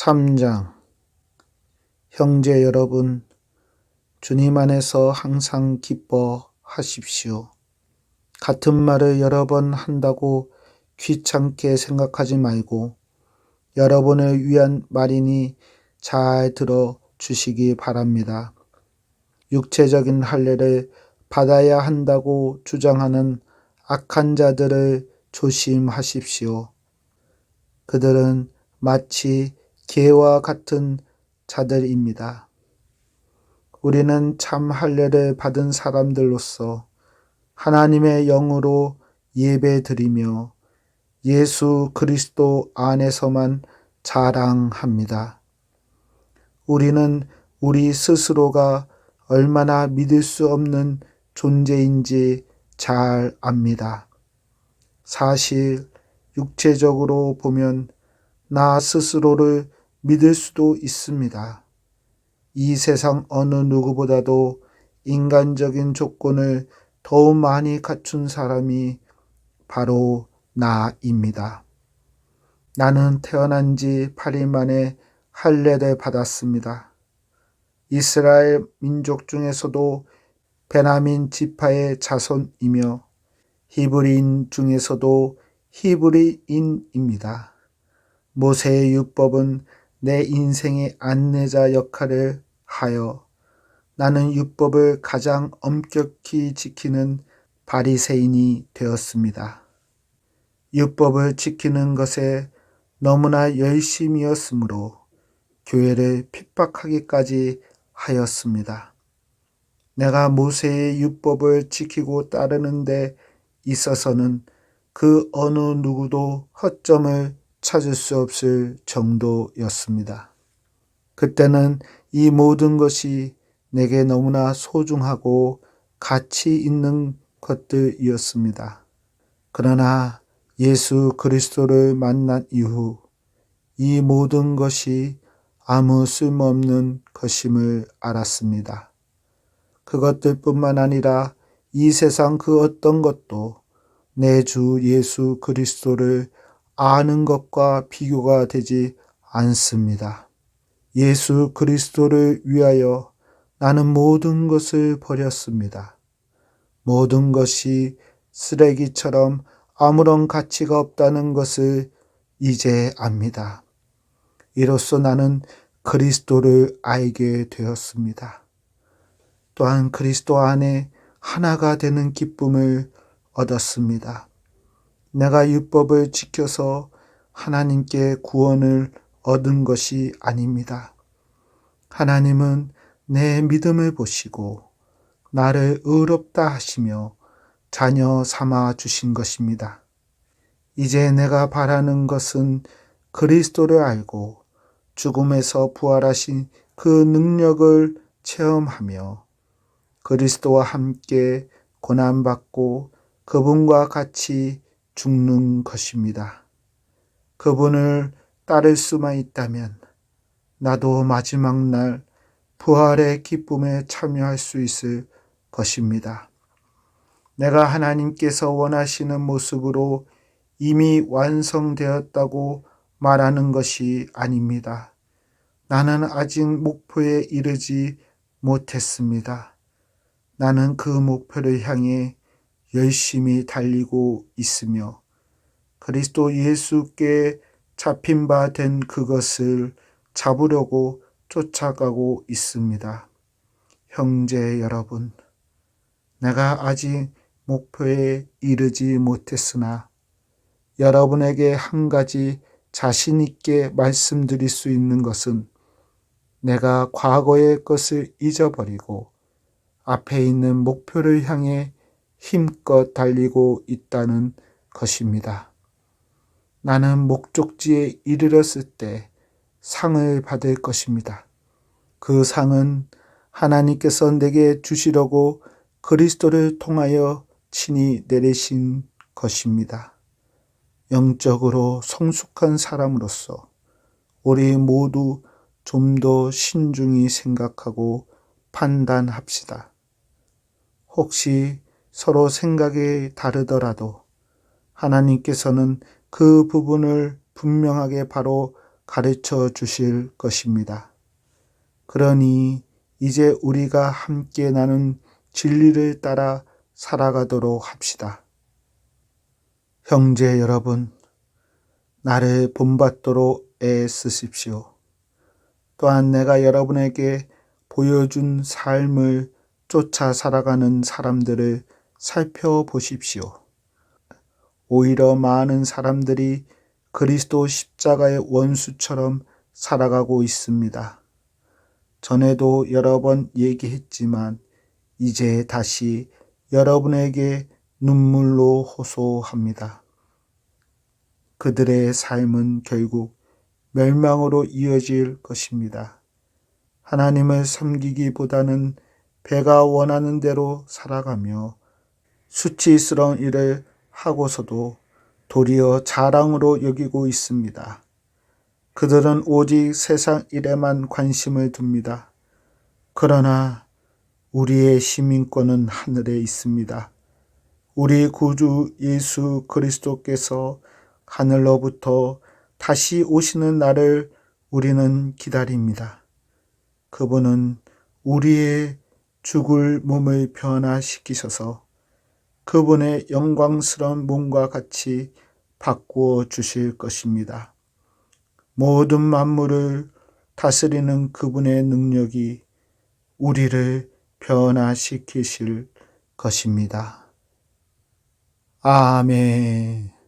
3장 형제 여러분, 주님 안에서 항상 기뻐하십시오. 같은 말을 여러 번 한다고 귀찮게 생각하지 말고 여러분을 위한 말이니 잘 들어 주시기 바랍니다. 육체적인 할례를 받아야 한다고 주장하는 악한 자들을 조심하십시오. 그들은 마치 개와 같은 자들입니다. 우리는 참 할례를 받은 사람들로서 하나님의 영으로 예배 드리며 예수 그리스도 안에서만 자랑합니다. 우리는 우리 스스로가 얼마나 믿을 수 없는 존재인지 잘 압니다. 사실 육체적으로 보면 나 스스로를 믿을 수도 있습니다. 이 세상 어느 누구보다도 인간적인 조건을 더욱 많이 갖춘 사람이 바로 나입니다. 나는 태어난 지 8일 만에 할례를 받았습니다. 이스라엘 민족 중에서도 베나민 지파의 자손이며 히브리인 중에서도 히브리인입니다. 모세의 율법은 내 인생의 안내자 역할을 하여 나는 율법을 가장 엄격히 지키는 바리새인이 되었습니다. 율법을 지키는 것에 너무나 열심이었으므로 교회를 핍박하기까지 하였습니다. 내가 모세의 율법을 지키고 따르는 데 있어서는 그 어느 누구도 허점을 찾을 수 없을 정도였습니다. 그때는 이 모든 것이 내게 너무나 소중하고 가치 있는 것들이었습니다. 그러나 예수 그리스도를 만난 이후 이 모든 것이 아무 쓸모없는 것임을 알았습니다. 그것들 뿐만 아니라 이 세상 그 어떤 것도 내 주 예수 그리스도를 아는 것과 비교가 되지 않습니다. 예수 그리스도를 위하여 나는 모든 것을 버렸습니다. 모든 것이 쓰레기처럼 아무런 가치가 없다는 것을 이제 압니다. 이로써 나는 그리스도를 알게 되었습니다. 또한 그리스도 안에 하나가 되는 기쁨을 얻었습니다. 내가 율법을 지켜서 하나님께 구원을 얻은 것이 아닙니다. 하나님은 내 믿음을 보시고 나를 의롭다 하시며 자녀 삼아 주신 것입니다. 이제 내가 바라는 것은 그리스도를 알고 죽음에서 부활하신 그 능력을 체험하며 그리스도와 함께 고난받고 그분과 같이 죽는 것입니다. 그분을 따를 수만 있다면 나도 마지막 날 부활의 기쁨에 참여할 수 있을 것입니다. 내가 하나님께서 원하시는 모습으로 이미 완성되었다고 말하는 것이 아닙니다. 나는 아직 목표에 이르지 못했습니다. 나는 그 목표를 향해 열심히 달리고 있으며 그리스도 예수께 잡힌 바 된 그것을 잡으려고 쫓아가고 있습니다. 형제 여러분, 내가 아직 목표에 이르지 못했으나 여러분에게 한 가지 자신있게 말씀드릴 수 있는 것은 내가 과거의 것을 잊어버리고 앞에 있는 목표를 향해 힘껏 달리고 있다는 것입니다. 나는 목적지에 이르렀을 때 상을 받을 것입니다. 그 상은 하나님께서 내게 주시려고 그리스도를 통하여 친히 내리신 것입니다. 영적으로 성숙한 사람으로서 우리 모두 좀 더 신중히 생각하고 판단합시다. 혹시 서로 생각이 다르더라도 하나님께서는 그 부분을 분명하게 바로 가르쳐 주실 것입니다. 그러니 이제 우리가 함께 나눈 진리를 따라 살아가도록 합시다. 형제 여러분, 나를 본받도록 애쓰십시오. 또한 내가 여러분에게 보여준 삶을 쫓아 살아가는 사람들을 살펴보십시오. 오히려 많은 사람들이 그리스도 십자가의 원수처럼 살아가고 있습니다. 전에도 여러 번 얘기했지만 이제 다시 여러분에게 눈물로 호소합니다. 그들의 삶은 결국 멸망으로 이어질 것입니다. 하나님을 섬기기보다는 배가 원하는 대로 살아가며 수치스러운 일을 하고서도 도리어 자랑으로 여기고 있습니다. 그들은 오직 세상 일에만 관심을 둡니다. 그러나 우리의 시민권은 하늘에 있습니다. 우리 구주 예수 그리스도께서 하늘로부터 다시 오시는 날을 우리는 기다립니다. 그분은 우리의 죽을 몸을 변화시키셔서 그분의 영광스러운 몸과 같이 바꾸어 주실 것입니다. 모든 만물을 다스리는 그분의 능력이 우리를 변화시키실 것입니다. 아멘.